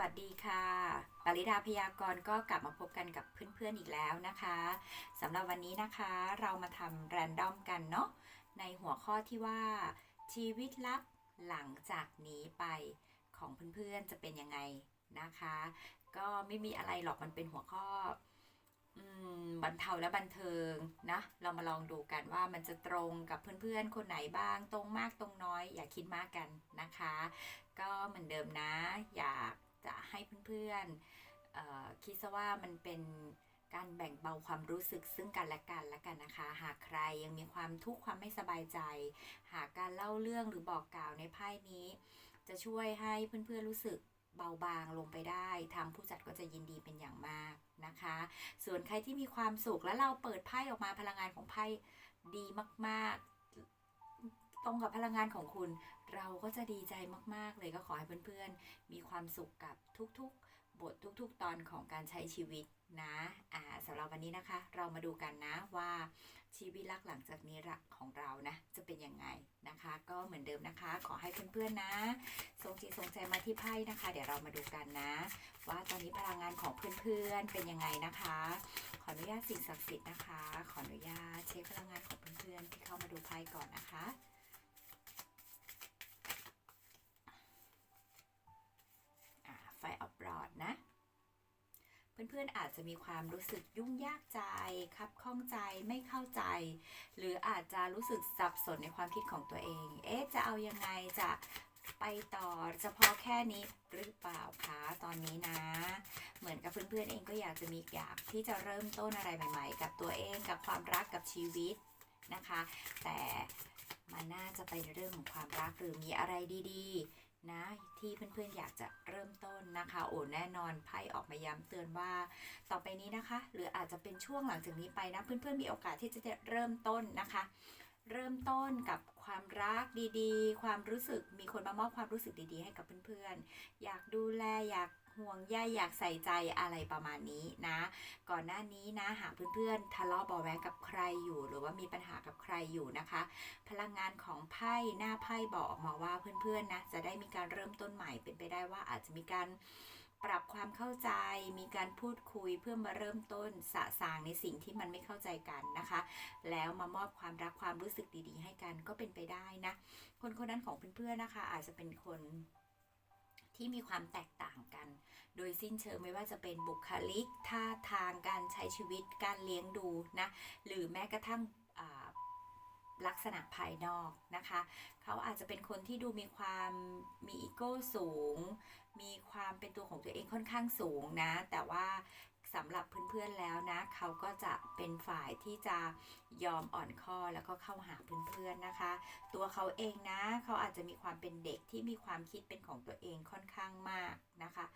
วัสดีค่ะ ปริดาพยากรณ์ก็กลับมาพบกันกับเพื่อนๆอีกแล้วนะคะสำหรับวันนี้นะคะเรามาทำแรนดอมกันเนาะในหัวข้อที่ว่า ชีวิตลับหลังจากนี้ไปของเพื่อนๆจะเป็นยังไงนะคะ ก็ไม่มีอะไรหรอกมันเป็นหัวข้ออบันเทาและบันเทิงนะ เรามาลองดูกันว่ามันจะตรงกับเพื่อนๆ คนไหนบ้าง ตรงมากตรงน้อย อย่าคิดมากกันนะคะ ก็เหมือนเดิมนะ อยาก จะให้เพื่อนๆคิดซะว่ามันเป็นการแบ่งเบาความรู้สึกซึ่งกันและกันและกันนะคะ หากใครยังมีความทุกข์ความไม่สบายใจ หากการเล่าเรื่องหรือบอกกล่าวในไพ่นี้ จะช่วยให้เพื่อนๆรู้สึกเบาบางลงไปได้ทางผู้จัดก็จะยินดีเป็นอย่างมากนะคะ ส่วนใครที่มีความสุขแล้วเราเปิดไพ่ออกมาพลังงานของไพ่ดีมาก ๆ ตรงกับพลังงานของคุณ เราก็จะดีใจมาก ๆ เลยก็ขอให้เพื่อนๆ มีความสุขกับทุกๆ บททุกๆ ตอนของการใช้ชีวิตนะอ่าสำหรับวันนี้นะคะ เรามาดูกันนะว่าชีวิตรักหลังจากนี้รักของเรานะ จะเป็นยังไงนะคะ ก็เหมือนเดิมนะคะ ขอให้เพื่อนๆนะส่งจิตส่งใจมาที่ไพ่นะคะ เดี๋ยวเรามาดูกันนะ ว่าตอนนี้พลังงานของเพื่อนๆเป็นยังไงนะคะ ขออนุญาตสิ่งศักดิ์สิทธิ์นะคะ ขออนุญาตเช็คพลังงานของเพื่อนๆที่เข้ามาดูไพ่ก่อนนะคะ พื่อนๆอาจจะมีความรู้สึกยุ่งยากใจคับข้องใจไม่เข้าใจ หรืออาจจะรู้สึกสับสนในความคิดของตัวเอง เอ๊ะจะเอายังไงจะไปต่อเฉพาะแค่นี้หรือเปล่าคะตอนนี้นะ เหมือนกับเพื่อนๆเองก็อยากจะมีอยากที่จะเริ่มต้นอะไรใหม่ ๆ กับตัวเองกับความรักกับชีวิตนะคะ แต่มันน่าจะไปในเรื่องของความรักหรือมีอะไรดี ๆ นะที่เพื่อนๆอยากจะเริ่มต้นนะคะ โอ้แน่นอนไพ่ออกมาย้ำเตือนว่า ต่อไปนี้นะคะ หรืออาจจะเป็นช่วงหลังจากนี้ไปนะ เพื่อนๆมีโอกาสที่จะเริ่มต้นนะคะเริ่มต้นกับความรักดีๆ ความรู้สึกมีคนมามอบความรู้สึกดีๆ ให้กับเพื่อนๆ อยากดูแลอยาก ห่วงใยอยากใส่ใจอะไรประมาณนี้นะ ก่อนหน้านี้นะหากเพื่อนๆทะเลาะเบาะแว้งกับใครอยู่ หรือว่ามีปัญหากับใครอยู่นะคะ พลังงานของไพ่หน้าไพ่บอกออกมาว่าเพื่อนๆนะจะได้มีการเริ่มต้นใหม่เป็นไปได้ว่าอาจจะมีการปรับความเข้าใจ มีการพูดคุยเพื่อมาเริ่มต้นสะสางในสิ่งที่มันไม่เข้าใจกันนะคะ แล้วมามอบความรักความรู้สึกดีๆ ให้กันก็เป็นไปได้นะ คนคนนั้นของเพื่อนๆนะคะ อาจจะเป็นคน ที่มีความแตกต่างกัน โดยสิ้นเชิงไม่ว่าจะเป็นบุคลิกท่าทางการใช้ชีวิตการเลี้ยงดูนะหรือแม้กระทั่งลักษณะภายนอกนะคะ เขาอาจจะเป็นคนที่ดูมีความมีอีโก้สูง มีความเป็นตัวของตัวเองค่อนข้างสูงนะ แต่ว่า สำหรับเพื่อนๆแล้วนะเขาก็จะเป็นฝ่ายที่จะยอมอ่อนข้อแล้วก็เข้าหาเพื่อนๆนะคะ ตัวเขาเองนะเขาอาจจะมีความเป็นเด็กที่มีความคิดเป็นของตัวเองค่อนข้างมากนะคะ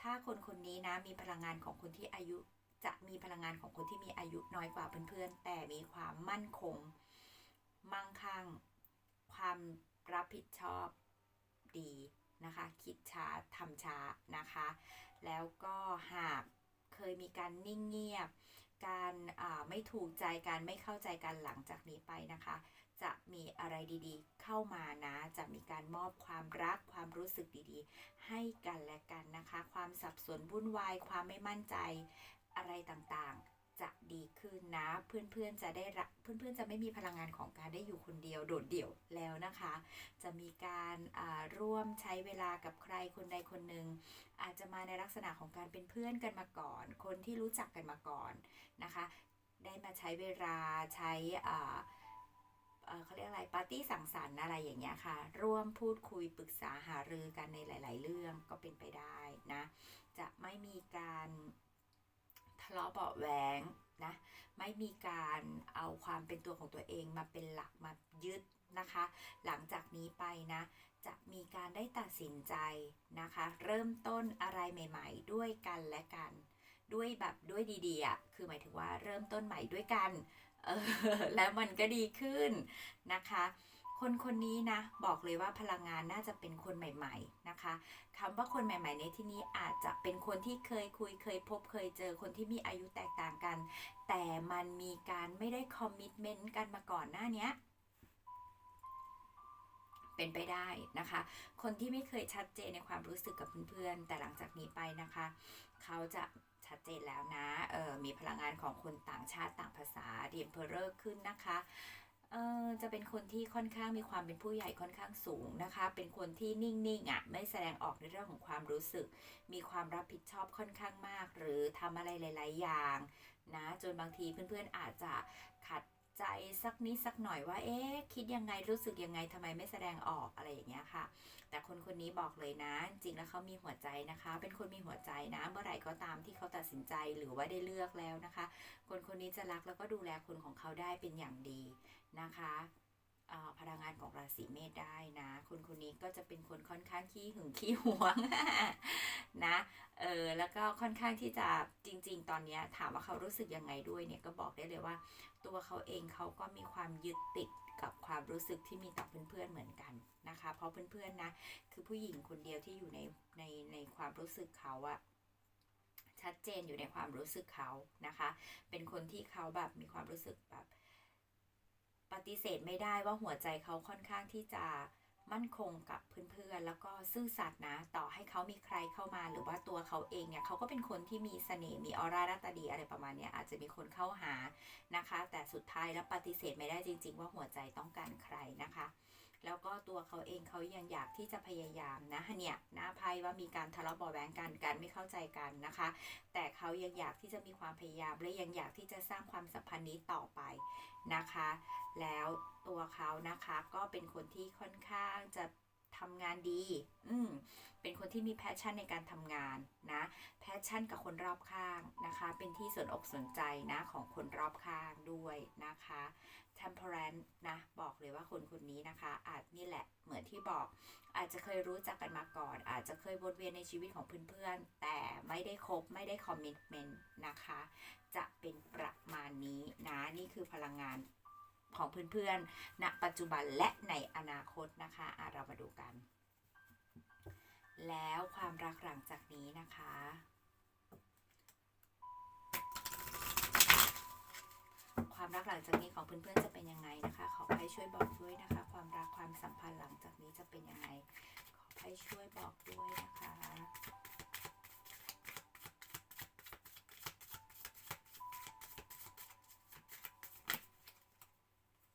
ถ้าคนคนนี้นะมีพลังงานของคนที่อายุจะมีพลังงานของคนที่มีอายุน้อยกว่าเพื่อนๆ แต่มีความมั่นคง มั่งคั่ง ความรับผิดชอบดีนะคะ คิดช้าทำช้านะคะ แล้วก็หาก เคยมีการนิ่งเงียบ การอ่าไม่ถูกใจการไม่เข้าใจกันหลังจากนี้ไปนะคะ จะมีอะไรดีๆ เข้ามานะ จะมีการมอบความรักความรู้สึกดีๆ ให้กันและกันนะคะ ความสับสนวุ่นวายความไม่มั่นใจอะไรต่างๆ จะดีขึ้นนะ เพื่อนๆจะได้รับเพื่อนๆจะไม่มีพลังงานของการได้อยู่คนเดียวโดดเดี่ยวแล้วนะคะ จะมีการร่วมใช้เวลากับใครคนใดคนหนึ่งอาจจะมาในลักษณะของการเป็นเพื่อนกันมาก่อน คนที่รู้จักกันมาก่อนนะคะ ได้มาใช้เวลาใช้เอ่อเขาเรียกอะไรปาร์ตี้สังสรรค์อะไรอย่างเงี้ยค่ะ ร่วมพูดคุยปรึกษาหารือกันในหลาย ๆ เรื่องก็เป็นไปได้นะ จะไม่มีการ ทะเลาะเบาแหวงนะไม่มีการเอาความเป็นตัวของตัวเองมาเป็นหลักมายึดนะคะ หลังจากนี้ไปนะ จะมีการได้ตัดสินใจนะคะ เริ่มต้นอะไรใหม่ ๆ ด้วยกันและกัน ด้วยแบบด้วยดีๆอะคือหมายถึงว่าเริ่มต้นใหม่ด้วยกันเออแล้วมันก็ดีขึ้นนะคะ คนคนนี้นะ บอกเลยว่าพลังงานน่าจะเป็นคนใหม่ ๆนะคะคำว่าคนใหม่ ๆ ในที่นี้อาจจะเป็นคนที่เคยคุยเคยพบเคยเจอคนที่มีอายุแตกต่างกัน แต่มันมีการไม่ได้คอมมิชเมนต์กันมาก่อนหน้านี้เป็นไปได้นะคะ คนที่ไม่เคยชัดเจนในความรู้สึกกับเพื่อนๆ แต่หลังจากนี้ไปนะคะ เขาจะชัดเจนแล้วนะ เออมีพลังงานของคนต่างชาติต่างภาษาเดียมเพอร์ขึ้นนะคะ เออจะเป็นคนที่ค่อนข้างมีความเป็นผู้ใหญ่ค่อนข้างสูงนะคะ เป็นคนที่นิ่งๆอะไม่แสดงออกในเรื่องของความรู้สึก มีความรับผิดชอบค่อนข้างมาก หรือทำอะไรหลาย ๆ อย่างนะจนบางทีเพื่อนๆอาจจะขัดใจสักนิดสักหน่อยว่า เอ๊ะคิดยังไงรู้สึกยังไงทำไมไม่แสดงออกอะไรอย่างเงี้ยค่ะ แต่คนคนนี้บอกเลยนะ จริงแล้วเขามีหัวใจนะคะ เป็นคนมีหัวใจนะ เมื่อไหร่ก็ตามที่เขาตัดสินใจหรือว่าได้เลือกแล้วนะคะ คนคนนี้จะรักแล้วก็ดูแลคนของเขาได้เป็นอย่างดี นะคะอ่อพลังงานของราศีเมษได้นะ คนคนนี้ก็จะเป็นคนค่อนข้างขี้หึงขี้หวงนะเออแล้วก็ค่อนข้างที่จะจริง ๆ ตอนนี้ถามว่าเขารู้สึกยังไงด้วยเนี่ยก็บอกได้เลยว่า ตัวเขาเองเขาก็มีความยึดติดกับความรู้สึกที่มีต่อเพื่อนๆเหมือนกันนะคะ เพราะเพื่อนๆนะคือผู้หญิงคนเดียวที่อยู่ในในในความรู้สึกเขาอะชัดเจนอยู่ในความรู้สึกเขานะคะ เป็นคนที่เขาแบบมีความรู้สึกแบบ ปฏิเสธไม่ได้ว่าหัวใจเขาค่อนข้างที่จะมั่นคงกับเพื่อนๆ แล้วก็ซื่อสัตย์นะ ต่อให้เขามีใครเข้ามา หรือว่าตัวเขาเองเนี่ยเขาก็เป็นคนที่มีเสน่ห์มีออร่าหน้าตาดีอะไรประมาณเนี้ยอาจจะมีคนเข้าหานะคะ แต่สุดท้ายแล้วปฏิเสธไม่ได้จริง ๆ ว่าหัวใจต้องการใครนะคะ แล้วก็ตัวเขาเองเขายังอยากที่จะพยายามนะเนี่ยนะไพ่ว่ามีการทะเลาะเบาะแว้งกันการไม่เข้าใจกันนะคะ แต่เขายังอยากที่จะมีความพยายามและยังอยากที่จะสร้างความสัมพันธ์นี้ต่อไป นะคะ แล้วตัวเขานะคะก็เป็นคนที่ค่อนข้างจะทำงานดี อืม เป็นคนที่มีแพชชั่นในการทำงานนะ แพชชั่นกับคนรอบข้างนะคะ เป็นที่สนอกสนใจนะของคนรอบข้างด้วยนะคะ temperance นะ บอกเลยว่าคนคนนี้นะคะ อาจนี่แหละ เหมือนที่บอก อาจจะเคยรู้จักกันมาก่อน อาจจะเคยวนเวียนในชีวิตของเพื่อนๆ แต่ไม่ได้คบไม่ได้คอมมิ t เมนต์นะคะ จะเป็นประมาณนี้นะนี่คือพลังงานของเพื่อนๆณปัจจุบันและในอนาคตนะคะะเรามาดูกัน แล้วความรักหลังจากนี้นะคะ ความรักหลังจากนี้ของเพื่อนๆจะเป็นยังไงนะคะ ขอให้ช่วยบอกด้วยนะคะ ความรักความสัมพันธ์หลังจากนี้จะเป็นยังไง ขอให้ช่วยบอกด้วยนะคะ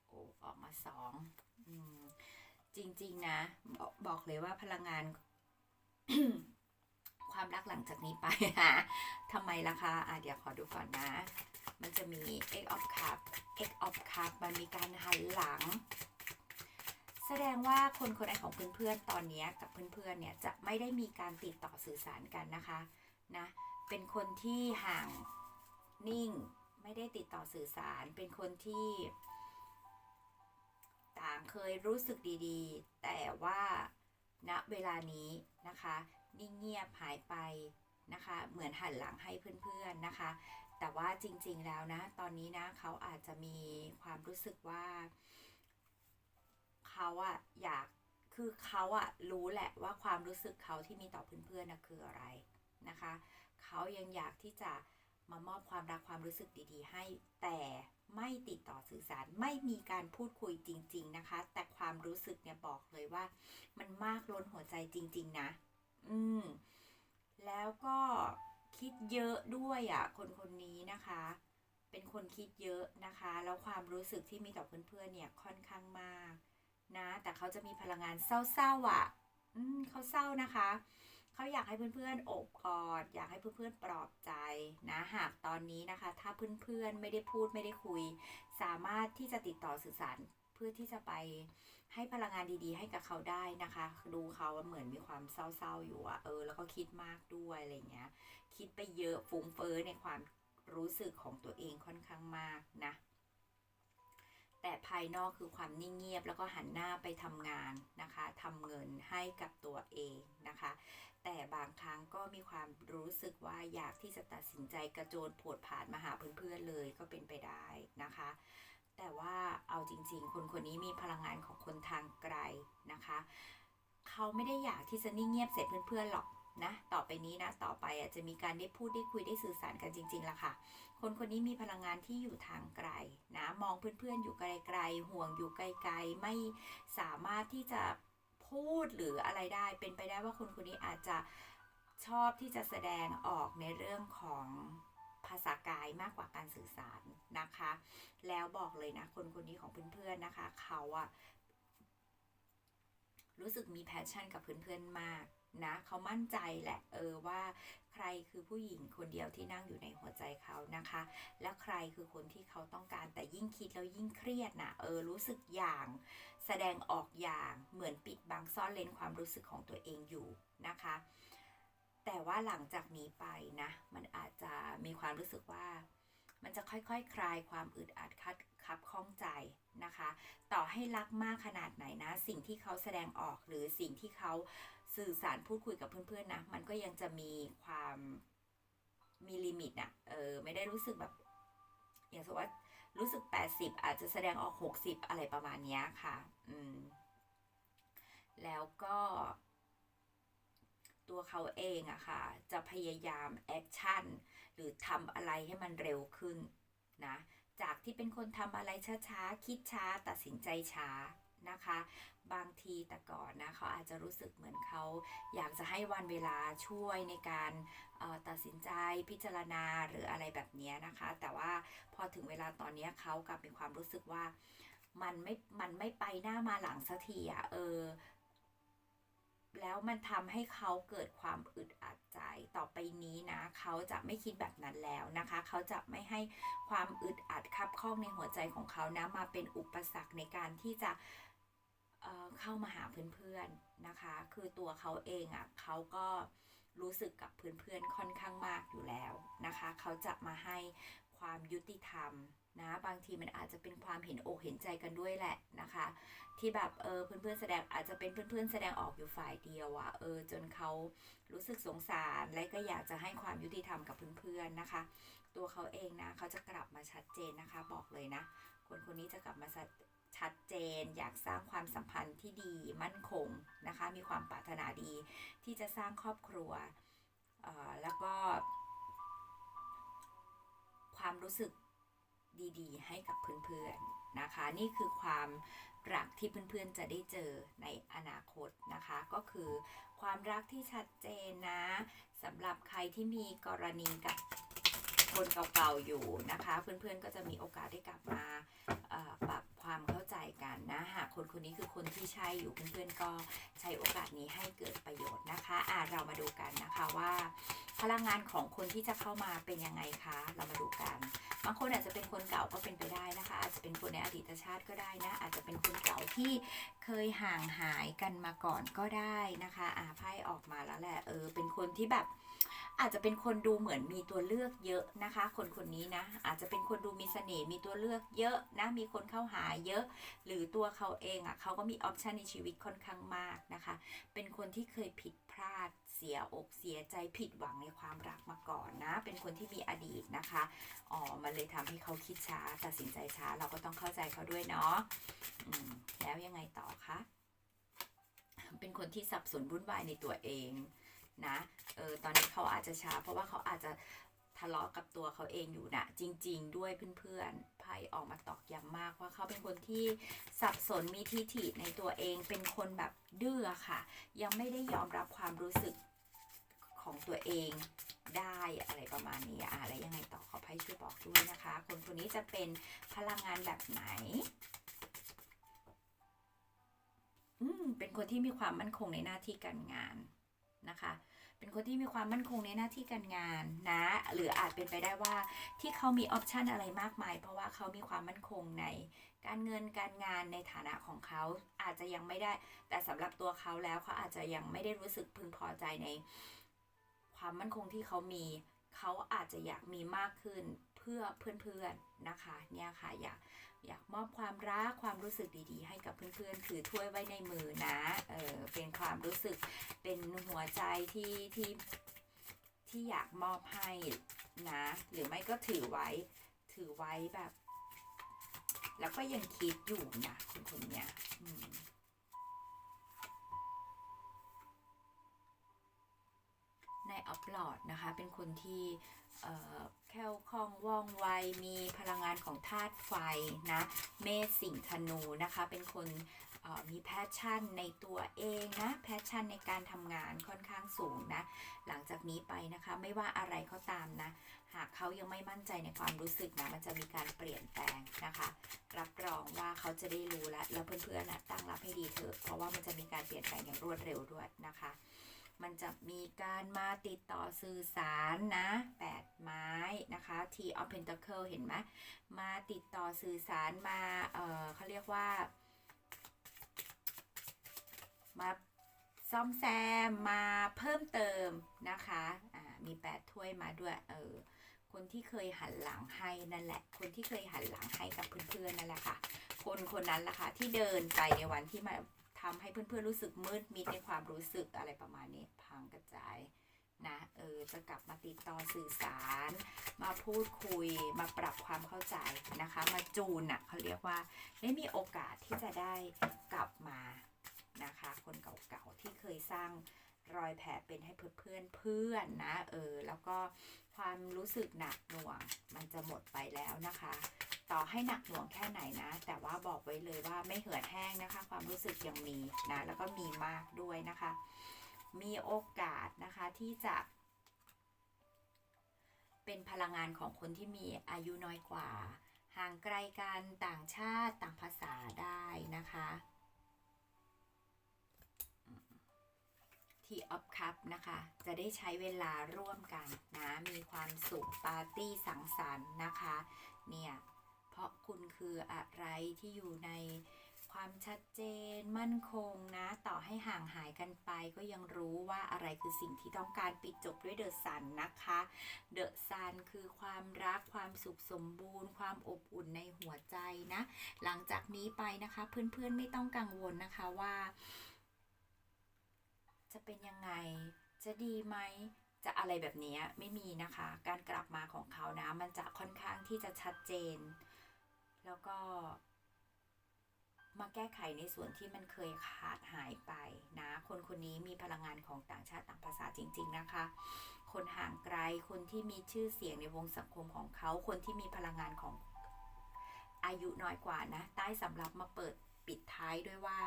โอ้ออกมาสองอืม จริง ๆ นะบอกบอกเลยว่าพลังงาน ความรักหลังจากนี้ไปฮะทำไมล่ะคะอะเดี๋ยวขอดูก่อนนะ มันจะมี X of Cup X of Cup มันมีการหันหลัง แสดงว่าคนคนไหนของเพื่อนๆตอนนี้กับเพื่อนๆเนี่ยจะไม่ได้มีการติดต่อสื่อสารกันนะคะนะ เป็นคนที่ห่างนิ่ง ไม่ได้ติดต่อสื่อสาร เป็นคนที่ ต่างเคยรู้สึกดีๆ แต่ว่าณเวลานี้นะคะนิ่งเงียบหายไปนะคะ เหมือนหันหลังให้เพื่อนๆนะคะ แต่ว่าจริงๆแล้วนะ ตอนนี้นะเขาอาจจะมีความรู้สึกว่าเขาอะอยากคือเขาอะรู้แหละว่าความรู้สึกเขาที่มีต่อเพื่อนๆนะคืออะไรนะคะ เขายังอยากที่จะมามอบความรักความรู้สึกดีๆ ให้แต่ ไม่ติดต่อสื่อสารไม่มีการพูดคุยจริง ๆนะคะ แต่ความรู้สึกเนี่ยบอกเลยว่า มันมากล้นหัวใจจริง ๆ นะ อืม แล้วก็คิดเยอะด้วยอะ่ะ คนคนนี้นะคะ เป็นคนคิดเยอะนะคะ แล้วความรู้สึกที่มีต่อเพื่อนๆเนี่ยค่อนข้างมาก นะ แต่เขาจะมีพลังงานเศร้าๆอะ อืมเขาเศร้านะคะ เขาอยากให้เพื่อนๆอบกอด อยากให้เพื่อนๆปลอบใจนะหากตอนนี้นะคะ ถ้าเพื่อนๆไม่ได้พูดไม่ได้คุย สามารถที่จะติดต่อสื่อสารเพื่อที่จะไปให้พลังงานดีๆ ให้กับเขาได้นะคะ ดูเขาเหมือนมีความเศร้าๆอยู่อะเออแล้วก็คิดมากด้วยอะไรเงี้ย คิดไปเยอะฟุ้งเฟ้อในความรู้สึกของตัวเองค่อนข้างมากนะแต่ภายนอกคือความนิ่งเงียบแล้วก็หันหน้าไปทำงานนะคะทำเงินให้กับตัวเองนะคะ แต่บางครั้งก็มีความรู้สึกว่าอยากที่จะตัดสินใจกระโจนโผดผ่านมาหาเพื่อนๆเลยก็เป็นไปได้นะคะ แต่ว่าเอาจริงๆ คนคนนี้มีพลังงานของคนทางไกลนะคะเขาไม่ได้อยากที่จะนิ่งเงียบเสร็จเพื่อนๆหรอกนะต่อไปนี้นะต่อไปอะจะมีการได้พูดได้คุยได้สื่อสารกันจริงๆละค่ะ คนคนนี้มีพลังงานที่อยู่ทางไกลนะมองเพื่อนๆอยู่ไกลๆห่วงอยู่ไกลๆไม่สามารถที่จะ พูดหรืออะไรได้ เป็นไปได้ว่าคนคนนี้อาจจะชอบที่จะแสดงออกในเรื่องของภาษากายมากกว่าการสื่อสารนะคะ แล้วบอกเลยนะ คนคนนี้ของเพื่อนๆนะคะ เขาอะรู้สึกมีแพชชั่นกับเพื่อนๆมากนะเขามั่นใจแหละเออว่าใครคือผู้หญิงคนเดียวที่นั่งอยู่ในหัวใจเนะคะ แล้วใครคือคนที่เขาต้องการแต่ยิ่งคิดแล้วยิ่งเครียดนะเออรู้สึกอย่าง แสดงออกอย่างเหมือนปิดบังซ่อนเลนความรู้สึกของตัวเองอยู่นะคะ แต่ว่าหลังจากนี้ไปนะ มันอาจจะมีความรู้สึกว่ามันจะค่อยๆคคลายความอึดอัดคัดคับข้องใจนะคะ ต่อให้รักมากขนาดไหนนะ สิ่งที่เขาแสดงออกหรือสิ่งที่เขาสื่อสารพูดคุยกับเพื่อนๆนะ มันก็ยังจะมีความ มีลิมิตอะเออไม่ได้รู้สึกแบบ อย่างสมมติว่ารู้สึก 80 อาจจะแสดงออก 60 อะไรประมาณนี้ค่ะ อืม แล้วก็ตัวเขาเองอะค่ะ จะพยายามแอคชั่นหรือทำอะไรให้มันเร็วขึ้นนะ จากที่เป็นคนทำอะไรช้าๆ คิดช้า ตัดสินใจช้านะคะ บางทีแต่ก่อนนะเขาอาจจะรู้สึกเหมือนเขาอยากจะให้วันเวลาช่วยในการตัดสินใจพิจารณาหรืออะไรแบบนี้นะคะ แต่ว่าพอถึงเวลาตอนนี้เขากลับมีความรู้สึกว่ามันไม่ มันไม่ไปหน้ามาหลังสักทีอะเออแล้วมันทำให้เขาเกิดความอึดอัดใจต่อไปนี้นะ เขาจะไม่คิดแบบนั้นแล้วนะคะ เขาจะไม่ให้ความอึดอัดคับข้องในหัวใจของเขานะมาเป็นอุปสรรคในการที่จะ เข้ามาหาเพื่อนๆนะคะ คือตัวเขาเองอะ่ะเขาก็รู้สึกกับเพื่อนๆค่อนข้างมากอยู่แล้วนะคะ เขาจะมาให้ความยุติธรรมนะบางทีมันอาจจะเป็นความเห็นอกเห็นใจกันด้วยแหละนะคะ ที่แบบเออเพื่อนๆแสดงอาจจะเป็นเพื่อนๆแสดงออกอยู่ฝ่ายเดียวอะเออจนเขารู้สึกสงสารและก็อยากจะให้ความยุติธรรมกับเพื่อนๆนะคะ ตัวเขาเองนะเขาจะกลับมาชัดเจนนะคะ บอกเลยนะ คนคนนี้จะกลับมา ชัดเจน อยากสร้างความสัมพันธ์ที่ดีมั่นคงนะคะ มีความปรารถนาดีที่จะสร้างครอบครัวแล้วก็ ความรู้สึกดีๆ ให้กับเพื่อนๆนะคะ นี่คือความรักที่เพื่อนๆจะได้เจอในอนาคตนะคะ ก็คือความรักที่ชัดเจนนะสำหรับใครที่มีกรณีกับคนเก่าๆอยู่นะคะ เพื่อนๆก็จะมีโอกาสได้กลับมาปรับความเข้า คนคนนี้คือคนที่ใช่อยู่เพื่อนๆก็ใช้โอกาสนี้ให้เกิดประโยชน์นะคะอ่าเรามาดูกันนะคะว่า พลังงานของคนที่จะเข้ามาเป็นยังไงคะ เรามาดูกัน บางคนอาจจะเป็นคนเก่าก็เป็นไปได้นะคะ อาจจะเป็นคนในอดีตชาติก็ได้นะ อาจจะเป็นคนเก่าที่เคยห่างหายกันมาก่อนก็ได้นะคะอ่าไพ่ออกมาแล้วแหละเออเป็นคนที่แบบ อาจจะเป็นคนดูเหมือนมีตัวเลือกเยอะนะคะ คนคนนี้นะอาจจะเป็นคนดูมีเสน่ห์มีตัวเลือกเยอะนะมีคนเข้าหาเยอะ หรือตัวเขาเองอะ่ะเขาก็มีออปชันในชีวิตค่อนข้างมากนะคะ เป็นคนที่เคยผิดพลาดเสียอกเสียใจผิดหวังในความรักมาก่อนนะ เป็นคนที่มีอดีตนะคะอ๋อมันเลยทำให้เขาคิดช้าตัดสินใจช้าเราก็ต้องเข้าใจเขาด้วยเนาะแล้วยังไงต่อคะเป็นคนที่สับสนวุ่นวายในตัวเอง นะเออตอนนี้เขาอาจจะช้า เพราะว่าเขาอาจจะทะเลาะกับตัวเขาเองอยู่นะจริง ๆ ด้วยเพื่อนๆไพ่ออกมาตอกย้ำมากว่าเขาเป็นคนที่สับสนมีทิฐิในตัวเองเป็นคนแบบดื้อค่ะ ยังไม่ได้ยอมรับความรู้สึกของตัวเองได้อะไรประมาณนี้อะอะไรยังไงต่อขอไพ่ช่วยบอกด้วยนะคะ คนคนนี้จะเป็นพลังงานแบบไหนอืมเป็นคนที่มีความมั่นคงในหน้าที่การงานนะคะ เป็นคนที่มีความมั่นคงในหน้าที่การงานนะ หรืออาจเป็นไปได้ว่าที่เขามีออปชันอะไรมากมาย เพราะว่าเขามีความมั่นคงในการเงินการงานในฐานะของเขาอาจจะยังไม่ได้ แต่สำหรับตัวเขาแล้วเขาอาจจะยังไม่ได้รู้สึกพึงพอใจใน ความมั่นคงที่เขามีเขาอาจจะอยากมีมากขึ้นเพื่อเพื่อนๆนะคะ เนี่ยค่ะอยาก อยากมอบความรักความรู้สึกดีๆ ให้กับเพื่อนๆถือถ้วยไว้ในมือนะเออเป็นความรู้สึกเป็นหัวใจที่ที่ที่อยากมอบให้นะ หรือไม่ก็ถือไว้ถือไว้แบบ แล้วก็ยังคิดอยู่นะคนคนเนี้ยในอัปโหลดนะคะ เป็นคนที่เอ่อ แคล่วคองว่องไวมีพลังงานของธาตุไฟนะ เมษสิงห์ธนูนะคะ เป็นคนมีแพชชั่นในตัวเองนะ แพชชั่นในการทำงานค่อนข้างสูงนะ หลังจากนี้ไปนะคะ ไม่ว่าอะไรก็ตามนะ หากเขายังไม่มั่นใจในความรู้สึกนะ มันจะมีการเปลี่ยนแปลงนะคะ รับรองว่าเขาจะได้รู้แล้วแล้วเพื่อนๆนะตั้งรับให้ดีเถอะ เพราะว่ามันจะมีการเปลี่ยนแปลงอย่างรวดเร็วด้วยนะคะ มันจะมีการมาติดต่อสื่อสารนะแปดไม้นะคะ T of Pentacle เห็นไหมมาติดต่อสื่อสารมาเออเขาเรียกว่า มาซ่อมแซมมาเพิ่มเติมนะคะอ่ามีแปดถ้วยมาด้วยเออคนที่เคยหันหลังให้นั่นแหละ คนที่เคยหันหลังให้กับเพื่อนๆนั่นแหละค่ะ คนคนนั้นล่ะค่ะที่เดินไปในวันที่มา ทำให้เพื่อนๆรู้สึกมืดมิดในความรู้สึกอะไรประมาณนี้พังกระจายนะเออจะกลับมาติดต่อสื่อสาร มาพูดคุยมาปรับความเข้าใจนะคะ มาจูนอะเขาเรียกว่าได้มีโอกาสที่จะได้กลับมานะคะ คนเก่าๆที่เคยสร้างรอยแผลเป็นให้เพื่อนๆเพื่อนนะเออแล้วก็ความรู้สึกหนักหน่วงมันจะหมดไปแล้วนะคะ ต่อให้หนักหน่วงแค่ไหนนะ แต่ว่าบอกไว้เลยว่าไม่เหือดแห้งนะคะ ความรู้สึกยังมีนะแล้วก็มีมากด้วยนะคะ มีโอกาสนะคะที่จะ เป็นพลังงานของคนที่มีอายุน้อยกว่า ห่างไกลกันต่างชาติต่างภาษาได้นะคะที่ออฟคัพนะคะ จะได้ใช้เวลาร่วมกันนะ มีความสุขปาร์ตี้สังสรรค์นะคะ เนี่ยาะคุณคืออะไรที่อยู่ในความชัดเจนมั่นคงนะ ต่อให้ห่างหายกันไปก็ยังรู้ว่าอะไรคือสิ่งที่ต้องการปิดจบด้วยเดอะซันนะคะ เดอะซันคือความรักความสุขสมบูรณ์ ความอบอุ่นในหัวใจนะ หลังจากนี้ไปนะคะ เพื่อนๆไม่ต้องกังวลนะคะว่า จะเป็นยังไง จะดีไหมจะอะไรแบบนี้ไม่มีนะคะ การกลับมาของเขานะ มันจะค่อนข้างที่จะชัดเจน แล้วก็ มาแก้ไขในส่วนที่มันเคยขาดหายไปนะ คนคนนี้มีพลังงานของต่างชาติต่างภาษาจริง ๆ นะคะ คนห่างไกล คนที่มีชื่อเสียงในวงสังคมของเขา คนที่มีพลังงานของอายุน้อยกว่านะ ใต้สำหรับมาเปิด ปิดท้ายด้วยว่า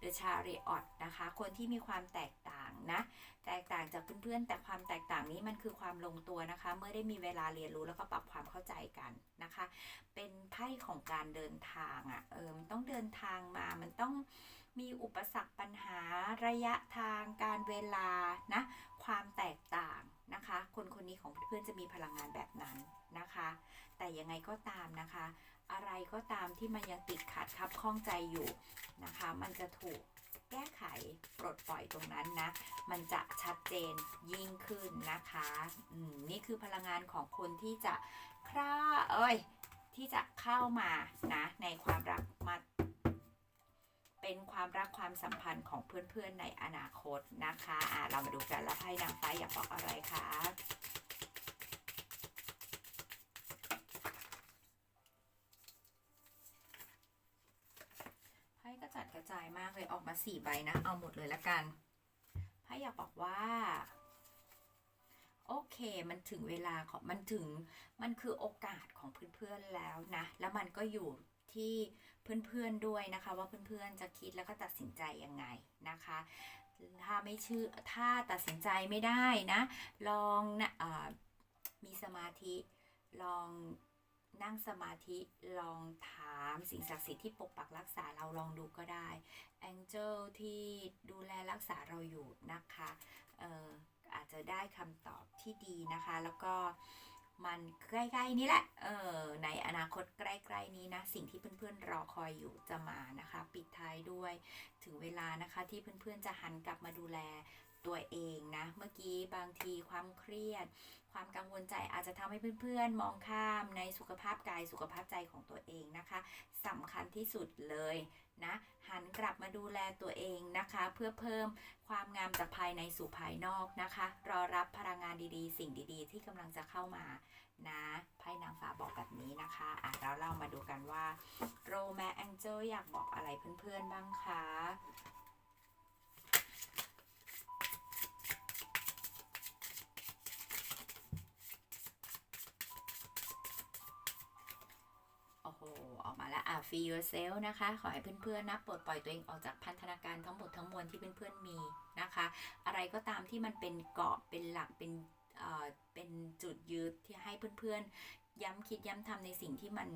The Chariot นะคะ คนที่มีความแตกต่างนะ แตกต่างจากเพื่อนๆ แต่ความแตกต่างนี้มันคือความลงตัวนะคะ เมื่อได้มีเวลาเรียนรู้แล้วก็ปรับความเข้าใจกันนะคะ เป็นไพ่ของการเดินทางอะ่ะ เออ มันต้องเดินทางมา มันต้องมีอุปสรรคปัญหาระยะทางการเวลานะ ความแตกต่างนะคะ คนคนนี้ของเพื่อนๆจะมีพลังงานแบบนั้นนะคะ แต่ยังไงก็ตามนะคะ อะไรก็ตามที่มันยังติดขัดคับข้องใจอยู่นะคะ มันจะถูกแก้ไขปลดปล่อยตรงนั้นนะ มันจะชัดเจนยิ่งขึ้นนะคะอืมนี่คือพลังงานของคนที่จะคร่าเอ้ย ที่จะเข้ามานะ ในความรักมาเป็นความรักความสัมพันธ์ของเพื่อนๆในอนาคตนะคะอะเรามาดูกันแล้วไพ่นางฟ้าอยากบอกอะไรคะ ไพ่กระจัดกระจาย มากเลยออกมาสี่ใบนะ เอาหมดเลยละกันไพ่อยากบอกว่า โอเคมันถึงเวลาของมันถึงมันคือโอกาสของเพื่อนๆแล้วนะ แล้วมันก็อยู่ที่เพื่อนๆด้วยนะคะ ว่าเพื่อนๆจะคิดแล้วก็ตัดสินใจยังไงนะคะ ถ้าไม่ชื่อถ้าตัดสินใจไม่ได้นะ ลองนะอมีสมาธิลอง นั่งสมาธิลองถามสิ่งศักดิ์สิทธิ์ที่ปกปักรักษาเราลองดูก็ได้แองเจิลที่ดูแลรักษาเราอยู่นะคะเอ่ออาจจะได้คำตอบที่ดีนะคะ แล้วก็มันใกล้ๆนี้แหละ เออ ในอนาคตใกล้ๆนี้นะ สิ่งที่เพื่อนๆรอคอยอยู่จะมานะคะ ปิดท้ายด้วย ถึงเวลานะคะที่เพื่อนๆจะหันกลับมาดูแล ตัวเองนะเมื่อกี้บางทีความเครียด ความกังวลใจอาจจะทำให้เพื่อนๆ มองข้ามในสุขภาพกายสุขภาพใจของตัวเองนะคะสำคัญที่สุดเลยนะหันกลับมาดูแลตัวเองนะคะ เพื่อเพิ่มความงามจากภายในสู่ภายนอกนะคะ รอรับพลังงานดีๆ สิ่งดีๆ ที่กำลังจะเข้ามานะไพ่นางฟ้าบอกแบบนี้นะคะอะแล้วเรามาดูกันว่าโรแมแองเจลอยากบอกอะไรเพื่อนๆบ้างคะ โอ้โห ออกมาแล้วอะ free yourself นะคะ ขอให้เพื่อนๆนะปลดปล่อยตัวเองออกจากพันธนาการทั้งหมดทั้งมวลที่เพื่อนๆมีนะคะ อะไรก็ตามที่มันเป็นเกาะเป็นหลักเป็นเอ่อเป็นจุดยึดที่ให้เพื่อนๆ ย้ำคิดย้ำทำในสิ่งที่มัน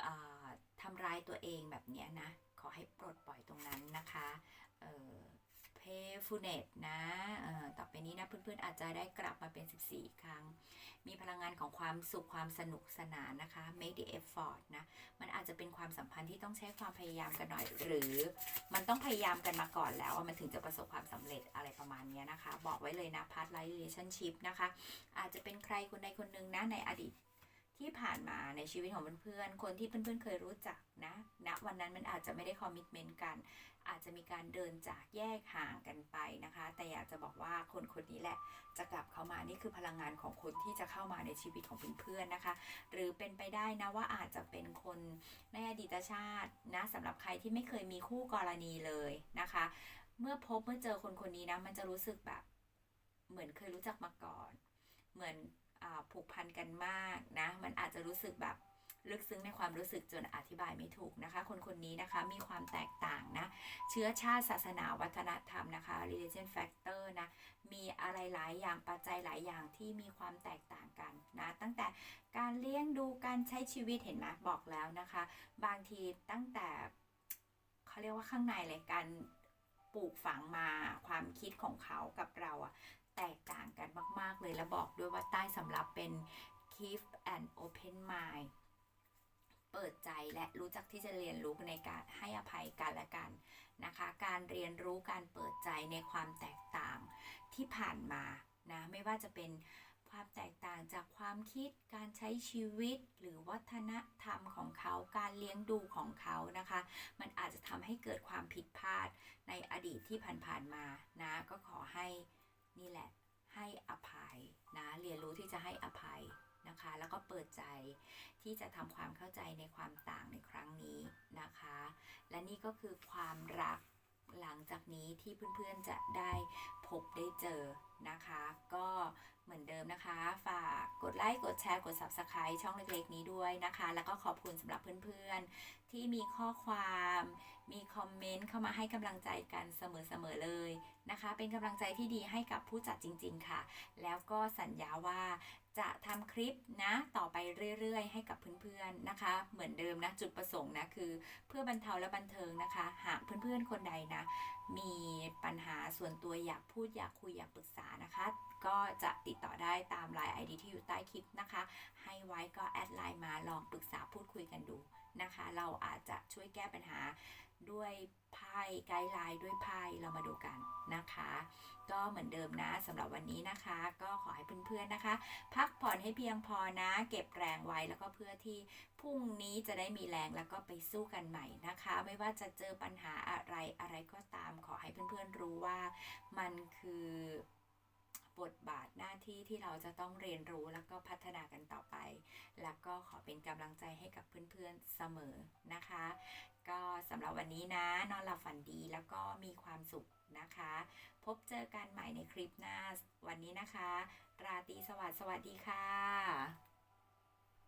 เอ่อทำร้ายตัวเองแบบนี้นะ ขอให้ปลดปล่อยตรงนั้นนะคะเอ่อ playfulness นะต่อไปนี้นะเพื่อนๆอาจจะได้กลับมาเป็น 14 ครั้ง มีพลังงานของความสุขความสนุกสนานนะคะ make the effort นะ มันอาจจะเป็นความสัมพันธ์ที่ต้องใช้ความพยายามกันหน่อย หรือมันต้องพยายามกันมาก่อนแล้วมันถึงจะประสบความสำเร็จอะไรประมาณนี้นะคะ บอกไว้เลยนะ past life relationship นะคะ อาจจะเป็นใครคนใดคนหนึ่งนะในอดีต ที่ผ่านมาในชีวิตของเพื่อนๆ คนที่เพื่อนๆ เคยรู้จักนะณวันนั้นมันอาจจะไม่ได้คอมมิชเมนต์กัน อาจจะมีการเดินจากแยกห่างกันไปนะคะ แต่อยากจะบอกว่าคนคนนี้แหละจะกลับเข้ามา นี่คือพลังงานของคนที่จะเข้ามาในชีวิตของเพื่อนๆ นะคะ หรือเป็นไปได้นะว่าอาจจะเป็นคนในอดีตชาตินะสำหรับใครที่ไม่เคยมีคู่กรณีเลยนะคะ เมื่อพบเมื่อเจอคนคนนี้นะมันจะรู้สึกแบบ เหมือนเคยรู้จักมาก่อน เหมือน ผูกพันกันมากนะ มันอาจจะรู้สึกแบบลึกซึ้งในความรู้สึกจนอธิบายไม่ถูกนะคะ คนคนนี้นะคะมีความแตกต่างนะ เชื้อชาติศาสนาวัฒนธรรมนะคะ religion factor นะ มีอะไรหลายอย่างปัจจัยหลายอย่างที่มีความแตกต่างกันนะ ตั้งแต่การเลี้ยงดูการใช้ชีวิตเห็นไหมบอกแล้วนะคะ บางทีตั้งแต่เขาเรียกว่าข้างในเลยการปลูกฝังมาความคิดของเขากับเราอะ แตกต่างกันมาก ๆ เลยแล้วบอกด้วยว่าใต้สำรับเป็น keep and open mind เปิดใจและรู้จักที่จะเรียนรู้ในการให้อภัยกันและกันนะคะ การเรียนรู้การเปิดใจในความแตกต่างที่ผ่านมานะไม่ว่าจะเป็นความแตกต่างจากความคิดการใช้ชีวิตหรือวัฒนธรรมของเขาการเลี้ยงดูของเขานะคะ มันอาจจะทำให้เกิดความผิดพลาดในอดีตที่ผ่านๆมานะก็ขอให้ นี่แหละให้อภัยนะเรียนรู้ที่จะให้อภัยนะคะ แล้วก็เปิดใจที่จะทำความเข้าใจในความต่างในครั้งนี้นะคะ และนี่ก็คือความรัก หลังจากนี้ที่เพื่อนๆจะได้พบได้เจอนะคะ ก็เหมือนเดิมนะคะ ฝากกดไลค์กดแชร์กด Subscribe ช่องเล็กๆนี้ด้วยนะคะ แล้วก็ขอบคุณสำหรับเพื่อนๆ ที่มีข้อความมีคอมเมนต์เข้ามาให้กำลังใจกันเสมอๆเลยนะคะ เป็นกำลังใจที่ดีให้กับผู้จัดจริง ๆ ค่ะ แล้วก็สัญญาว่า จะทำคลิปนะต่อไปเรื่อยๆ ให้กับเพื่อนๆนะคะ เหมือนเดิมนะจุดประสงค์นะคือเพื่อบรรเทาและบันเทิงนะคะ หากเพื่อนๆคนใดนะมีปัญหาส่วนตัวอยากพูดอยากคุยอยากปรึกษานะคะ ก็จะติดต่อได้ตามไลน์ ID ที่อยู่ใต้คลิปนะคะ ให้ไว้ก็แอดไลน์มาลองปรึกษาพูดคุยกันดูนะคะ เราอาจจะช่วยแก้ปัญหา ด้วยไพ่ไกด์ไลน์ด้วยไพ่เรามาดูกันนะคะ ก็เหมือนเดิมนะสำหรับวันนี้นะคะ ก็ขอให้เพื่อนๆนะคะ พักผ่อนให้เพียงพอนะ เก็บแรงไว้แล้วก็เพื่อที่พรุ่งนี้จะได้มีแรงแล้วก็ไปสู้กันใหม่นะคะ ไม่ว่าจะเจอปัญหาอะไรอะไรก็ตาม ขอให้เพื่อนๆรู้ว่ามันคือ บทบาทหน้าที่ที่เราจะต้องเรียนรู้แล้วก็พัฒนากันต่อไป แล้วก็ขอเป็นกำลังใจให้กับเพื่อนๆเสมอนะคะ ก็สำหรับวันนี้นะนอนหลับฝันดีแล้วก็มีความสุขนะคะ พบเจอกันใหม่ในคลิปหน้าวันนี้นะคะ ราตรีสวัสดิ์สวัสดีค่ะ